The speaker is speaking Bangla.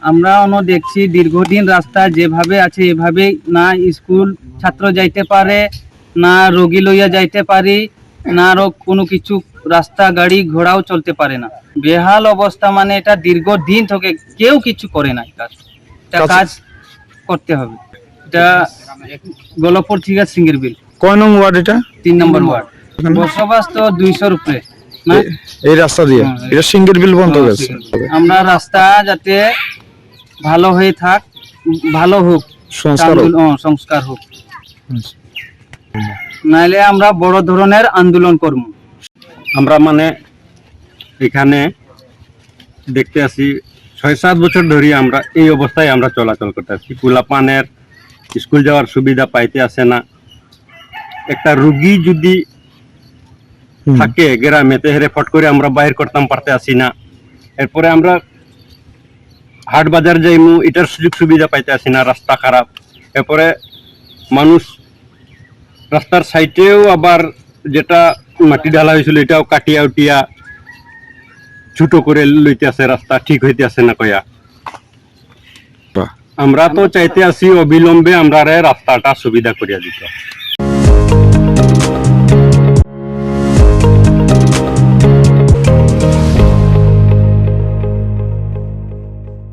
আমরা অন্য দেখছি দীর্ঘদিন রাস্তা যেভাবে আছে এভাবে না স্কুল ছাত্র যাইতে পারে না রোগী লইয়া যাইতে পারি না আরও কোনো কিছু রাস্তা গাড়ি ঘোড়াও চলতে পারে না। বেহাল অবস্থা মানে এটা দীর্ঘদিন থেকে কেউ কিছু করে না কাজ। এটা কাজ- করতে হবে। এটা গোলপুর থেকে সিঙ্গির বিল। কয় নং ওয়ার্ড এটা? তিন নম্বর ওয়ার্ড। বসবাস তো দুইশোর উপরে এই রাস্তা দিয়ে? এটা সিঙ্গেল বিল বন্ধ হয়ে গেছে। আমরা রাস্তা যাতে ভালো হয়ে থাক ভালো হোক সংস্কার হোক। সংস্কার হোক। নাইলে আমরা বড় ধরনের আন্দোলন করব। আমরা মানে এখানে দেখতে আসি ছয় সাত বছর ধরে আমরা এই অবস্থায় আমরা চলাচল করতে আসি কুলাপানের স্কুল যাওয়ার সুবিধা পাইতে আসে না। একটা রুগী যদি থাকে গ্রামে তো হেরে ফট করে আমরা বাইর করতাম পারতে আসি না। এরপরে আমরা হাট বাজার যাইমু এটার সুযোগ সুবিধা পাইতে আসি না রাস্তা খারাপ। এরপরে মানুষ রাস্তার সাইডেও আবার যেটা মাটি ঢালা হয়েছিল এটাও কাটিয়া উটিয়া ছোট করে লইতে আছে রাস্তা ঠিক হইতে আছে না কয়া। আমরা তো চাইতে আসি অবিলম্বে আমরা রাস্তাটা সুবিধা করিয়া দিত।